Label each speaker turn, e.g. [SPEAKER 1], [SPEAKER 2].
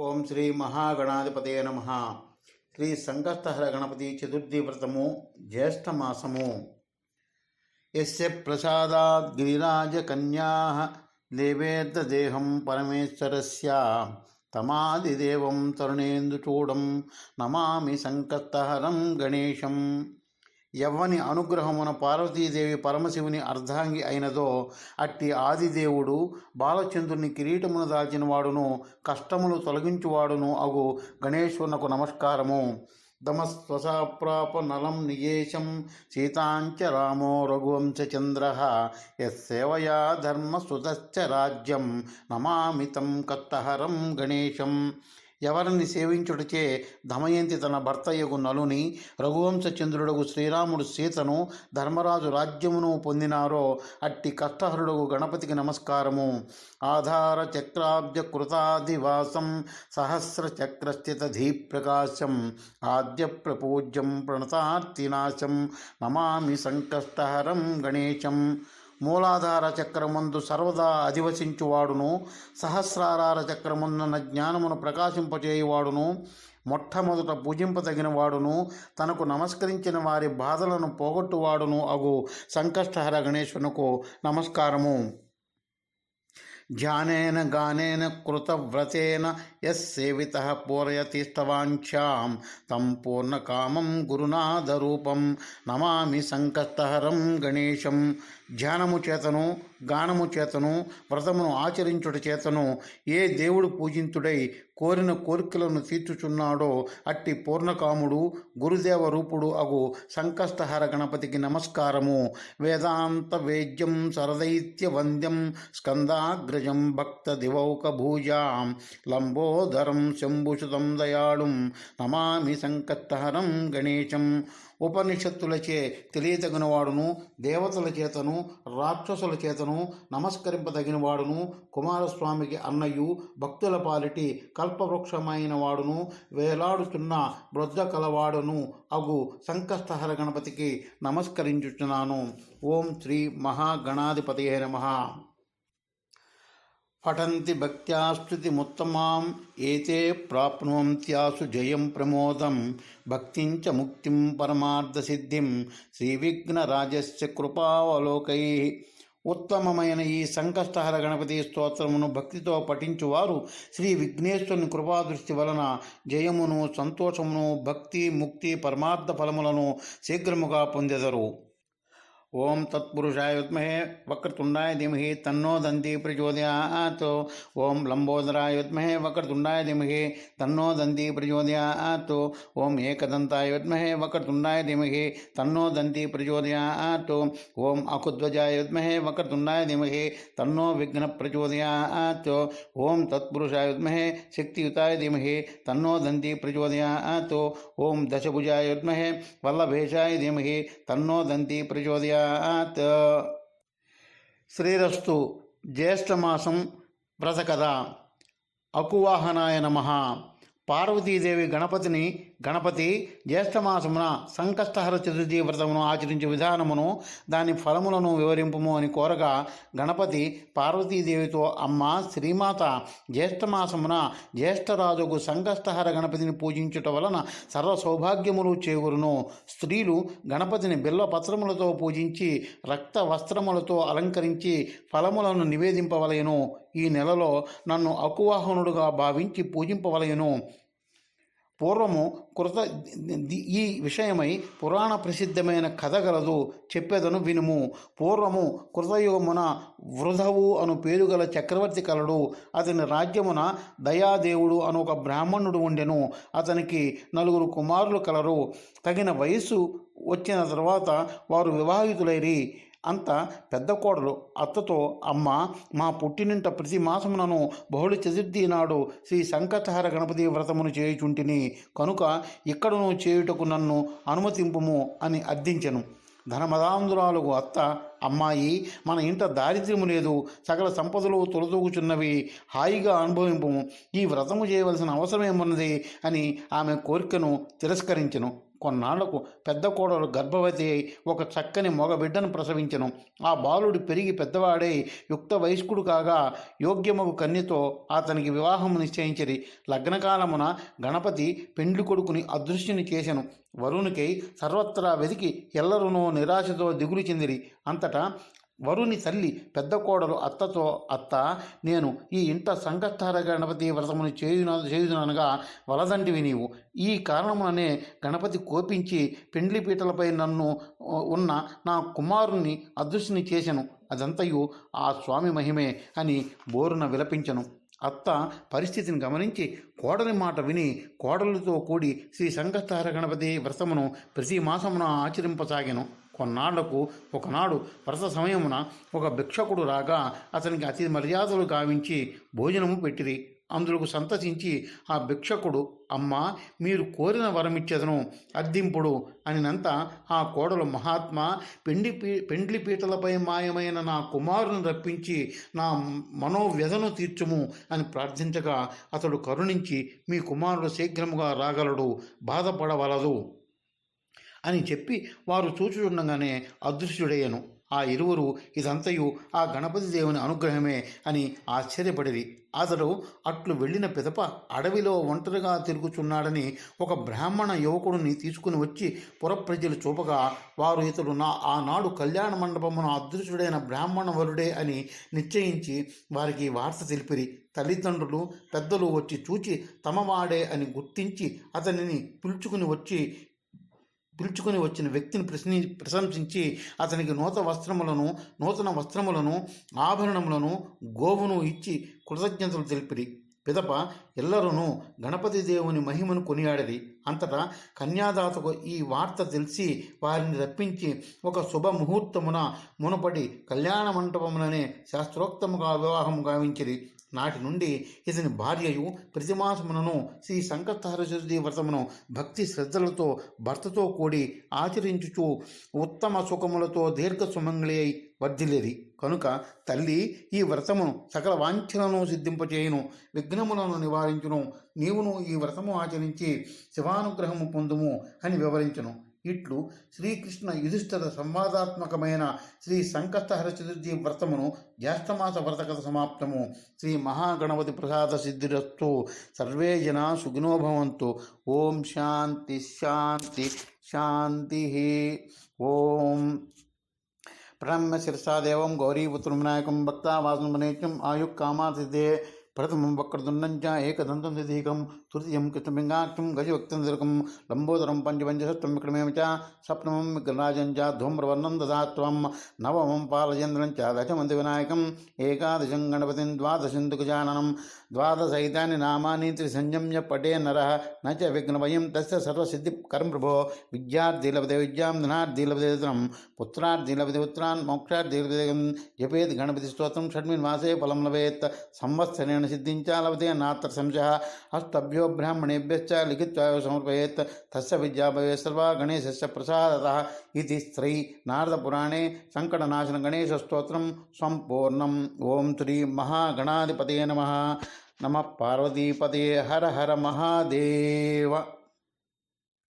[SPEAKER 1] ఓం శ్రీ మహాగణాధిపతే నమ. శ్రీ సంకష్టహర గణపతి చతుర్థి వ్రతము జ్యేష్ఠమాసము. ఎస్య ప్రసాదాద్ గిరిరాజ కన్యా దేవేర్దేహం పరమేశ్వరస్య. తమాదిదేవం తరుణేందుచూడం నమామి సంకష్టహరం గణేశం. ఎవ్వని అనుగ్రహమున పార్వతీదేవి పరమశివుని అర్ధాంగి అయినదో అట్టి ఆదిదేవుడు బాలచంద్రుని కిరీటమును దాల్చిన వాడును కష్టములు తొలగించువాడును అగు గణేశ్వరునకు నమస్కారము. దమస్వసాప్రాప నలం నియేశం సీతాంచ రామో రఘువంశచంద్ర యస్సేవయా ధర్మసుతశ్చ రాజ్యం నమామితం కత్తహరం గణేశం. ఎవరిని సేవించుటచే దమయంతి తన భర్తయ్యకు నలుని రఘువంశచంద్రుడగు శ్రీరాముడు సీతను ధర్మరాజు రాజ్యమును పొందినారో అట్టి కష్టహరుడగు గణపతికి నమస్కారము. ఆధార చక్రాబ్జ కృతాదివాసం సహస్ర చక్రస్థిత ధీప్రకాశం ఆద్య ప్రపూజ్యం ప్రణతార్తినాశం నమామి సంకష్టహరం గణేశం మూలాధార చక్రమందు సర్వదా అధివసించువాడును సహస్రారార చక్రమున్న జ్ఞానమును ప్రకాశింపచేయువాడును మొట్టమొదట పూజింపదగిన వాడును తనకు నమస్కరించిన వారి బాధలను పోగొట్టువాడును అగు. సంకష్టహర గణేశునకు నమస్కారము. ధ్యానేన గానేన కృతవ్రతేన యస్సేవిత పూరయతిష్టవాంఛాం తం పూర్ణకామం గురునాథరూపం నమామి సంకష్టహరం గణేశం. ధ్యానము చేతను గానము చేతను వ్రతమును ఆచరించుట చేతను ఏ దేవుడు పూజింతుడై కోరిన కోరికలను తీర్చుచున్నాడో అట్టి పూర్ణకాముడు గురుదేవ రూపుడు అగు సంకష్టహర గణపతికి నమస్కారము. వేదాంత వేద్యం సరదైత్య వంద్యం స్కందాగ్రజం భక్త దివౌక భూజాం. లంబోదరం శంభుషుతం దయాళుం. నమామి సంకత్తహరం గణేశం. ఉపనిషత్తులచే తెలియతగినవాడును దేవతల చేతను రాక్షసుల చేతను నమస్కరింపదగినవాడును కుమారస్వామికి అన్నయ్యు భక్తుల పాలిటి కల్పవృక్షమైన వాడును వేలాడుతున్న బ్రొద్ద కలవాడును అగు సంకష్టహర గణపతికి నమస్కరించుచున్నాను. ఓం శ్రీ మహాగణాధిపతి నమ. పఠంతి భక్త్యాస్తుతిముత్తమాం ఏతే ప్రాప్నువంత్యాసు జయం ప్రమోదం. భక్తించ ముక్తిం పరమార్థసిద్ధిం. శ్రీవిఘ్నరాజస్య కృపావలోకై. ఉత్తమమైన ఈ సంకష్టహర గణపతి స్తోత్రమును భక్తితో పఠించువారు శ్రీ విఘ్నేశ్వరుని కృపాదృష్టి వలన జయమును సంతోషమును భక్తి ముక్తి పరమార్థ ఫలములను శీఘ్రముగా పొందెదరు. ओम तत्पुरुषाय विद्महे वक्रतुंडाय धीमहि तन्नो दंती प्रचोदयात्। ओम लंबोदराय विद्महे वक्रतुंडाय धीमह तन्नो दंती प्रचोदयात्। ओम एकदंताय विद्महे वक्रतुंडाय धीमहि तन्नो दंती प्रचोदयात्। ओम अकुध्वजाय विद्महे वक्रतुंडाय धीमह तन्नो विघ्न प्रचोदयात्। ओम तत्पुरुषाय विद्महे शक्तियुताय धीमहि तन्नो दंती प्रचोदयात्। ओम दशभुजाय विद्महे वल्लभेशाय धीमहि तन्नो दंती प्रचोदयात्। ప్రచోదయాత్ శ్రీరస్తు జ్యేష్ఠమాసం వ్రతకథ అకువాహనాయ నమ. పార్వతీదేవి గణపతిని గణపతి జ్యేష్ఠమాసమున సంకష్టహర చతుర్థి వ్రతమును ఆచరించే విధానమును దాని ఫలములను వివరింపుము అని కోరగా గణపతి పార్వతీదేవితో అమ్మ శ్రీమాత జ్యేష్ఠమాసమున జ్యేష్ఠరాజుకు సంకష్టహర గణపతిని పూజించుట వలన సర్వ సౌభాగ్యములు చేకూరును స్త్రీలు గణపతిని బిల్వ పత్రములతో పూజించి రక్త వస్త్రములతో అలంకరించి ఫలములను నివేదింపవలయను ఈ నెలలో నన్ను అకువాహనుడుగా భావించి పూజింపవలయను పూర్వము కృత ఈ విషయమై పురాణ ప్రసిద్ధమైన కథ గలదు చెప్పేదను వినుము. పూర్వము కృతయుగమున వృధవు అను పేరు గల చక్రవర్తి కలడు. అతని రాజ్యమున దయాదేవుడు అను ఒక బ్రాహ్మణుడు ఉండెను. అతనికి నలుగురు కుమారులు కలరు. తగిన వయస్సు వచ్చిన తర్వాత వారు వివాహితులైరి. అంత పెద్ద కోడలు అత్తతో అమ్మ మా పుట్టినింట ప్రతి మాసమునను బహుళ చతుర్థి నాడు శ్రీ శంకతహర గణపతి వ్రతమును చేయుచుంటిని. కనుక ఇక్కడను చేయుటకు నన్ను అనుమతింపుము అని అర్థించెను. ధనమదాంధురాలకు అత్త అమ్మాయి మన ఇంట దారిద్ర్యము లేదు. సకల సంపదలు తొలతూగుచున్నవి. హాయిగా అనుభవింపు. ఈ వ్రతము చేయవలసిన అవసరం ఏమున్నది అని ఆమె కోరికను తిరస్కరించెను. కొన్నాళ్ళకు పెద్ద కోడలు గర్భవతి అయి ఒక చక్కని మగ బిడ్డను ఆ బాలుడు పెరిగి పెద్దవాడై యుక్త వయస్కుడు కాగా యోగ్యమగు కన్యతో అతనికి వివాహం నిశ్చయించిరి. లగ్నకాలమున గణపతి పెండ్లి కొడుకుని అదృశ్యుని చేసెను. వరునికై సర్వత్రా వెతికి ఎల్లరునో నిరాశతో దిగులు చెందిరి. అంత అంతటా వరుని తల్లి పెద్ద కోడలు అత్తతో అత్త నేను ఈ ఇంట సంకష్టార గణపతి వ్రతమును చేయున చేయుననగా వలదంటివి నీవు. ఈ కారణముననే గణపతి కోపించి పెండ్లి పీటలపై నన్ను ఉన్న నా కుమారుని అదృష్టిని చేశను అదంతయు ఆ స్వామి మహిమే అని బోరున విలపించను. అత్త పరిస్థితిని గమనించి కోడలి మాట విని కోడలతో కూడి శ్రీ సంకష్టార గణపతి వ్రతమును ప్రతి మాసమున ఆచరింపసాగాను. కొన్నాళ్ళకు ఒకనాడు వరస సమయమున ఒక భిక్షకుడు రాగా అతనికి అతి మర్యాదలు గావించి భోజనము పెట్టిరి. అందులకు సంతసించి ఆ భిక్షకుడు అమ్మ మీరు కోరిన వరమిచ్చేదను అద్దింపుడు అనినంత ఆ కోడలు మహాత్మ పెండి పెండ్లి పీటలపై మాయమైన నా కుమారుని రప్పించి నా మనోవ్యధను తీర్చుము అని ప్రార్థించగా అతడు కరుణించి మీ కుమారుడు శీఘ్రముగా రాగలడు బాధపడవలదు. అని చెప్పి వారు చూచుచుండగానే అదృశ్యుడయ్యను. ఆ ఇరువురు ఇదంతయు ఆ గణపతి దేవుని అనుగ్రహమే అని ఆశ్చర్యపడిరి అతడు అట్లు వెళ్ళిన పిదప అడవిలో ఒంటరిగా తిరుగుచున్నాడని ఒక బ్రాహ్మణ యువకుడిని తీసుకుని వచ్చి పురప్రజలు చూపగా వారు ఇతడు నా ఆనాడు కళ్యాణ మండపమున అదృశ్యుడైన బ్రాహ్మణ వరుడే అని నిశ్చయించి వారికి వార్త తెలిపిరి. తల్లిదండ్రులు పెద్దలు వచ్చి చూచి తమవాడే అని గుర్తించి అతనిని పిలుచుకుని వచ్చి పిలుచుకొని వచ్చిన వ్యక్తిని ప్రశ్ని ప్రశంసించి అతనికి నూతన వస్త్రములను నూతన వస్త్రములను ఆభరణములను గోవును ఇచ్చి కృతజ్ఞతలు తెలిపిరి. పిదప ఎల్లరూ గణపతి దేవుని మహిమను కొనియాడది. అంతటా కన్యాదాతకు ఈ వార్త తెలిసి వారిని రప్పించి ఒక శుభ ముహూర్తమున మునపడి కళ్యాణ మంటపముననే శాస్త్రోక్తముగా వివాహము గావించిరి. నాటి నుండి ఇతని భార్యయు ప్రతిమాసమునను శ్రీ సంకటహార చతుర్థి వ్రతమును భక్తి శ్రద్ధలతో భర్తతో కూడి ఆచరించుచు ఉత్తమ సుఖములతో దీర్ఘ సుమంగళి అయి వర్ధిల్లేది. కనుక తల్లి ఈ వ్రతమును సకల వాంఛలను సిద్ధింపచేయును విఘ్నములను నివారించును. నీవును ఈ వ్రతము ఆచరించి శివానుగ్రహము పొందుము అని వివరించును. ఇట్లు శ్రీకృష్ణ యుధిష్ఠర సంవాదాత్మకమైన శ్రీ సంకష్టహర చతుర్థి వ్రతమును జ్యేష్ఠమాస వ్రతకథ సమాప్తము. శ్రీ మహాగణపతి ప్రసాద సిద్ధిరస్తు. సర్వే జనా సుఖినోభవంతు ఓం శాంతి శాంతి శాంతి. ఓం. ब्रह्म शिरसादेव गौरी पुत्रनायकम भक्ता वासुमनेचम आयु कामार्थिदे பிரதமம் வக்ரதுண்டஞ்சா ஏகதந்தம் திதீகம் துருதியம் கிருஷ்ணபிங்காட்சம் கஜவக்தந்திரகம் லம்போதரம் பஞ்சபஞ்சசத்வம் விக்ரமேமச்ச சப்னமம் விக்ரராஜஞ்ச தூம்ரவர்ணம் ததாத்வம் நவமம் பாலச்சந்திரஞ்ச தசமந்தி விநாயகம் ஏகாதசம் கணபதிம் துவாதசம் துகுஜானனம் துவாதசைதானி நாமானி திரிசஞ்சம்ய படே நர ந ச விக்னபயம் தஸ்ய சர்வசித்தி கரம் பிரபோ வித்யார்த்தி லபதே வித்யாம் தனார்த்தி லபதே தனம் புத்திரார்த்தி லபதே உத்திரான் மோக்ஷார்த்தி லபதே ஜபேத் கணபதி ஸ்தோத்திரம் ஷட்மின் மாசே பலம் லபேத் சம்வத்சரேண सिद्धिंचा लभते नात्र संशय हस्तभ्यो ब्राह्मणेभ्यश्च लिखित्वा समर्पयेत् तस्य विद्या भवेत् सर्वा गणेशस्य प्रसादतः इति श्री नारदपुराणे सङ्कटनाशन गणेशस्तोत्रं सम्पूर्णम् ॐ श्री महागणाधिपते नमः नमः पार्वतीपते हर हर महादेव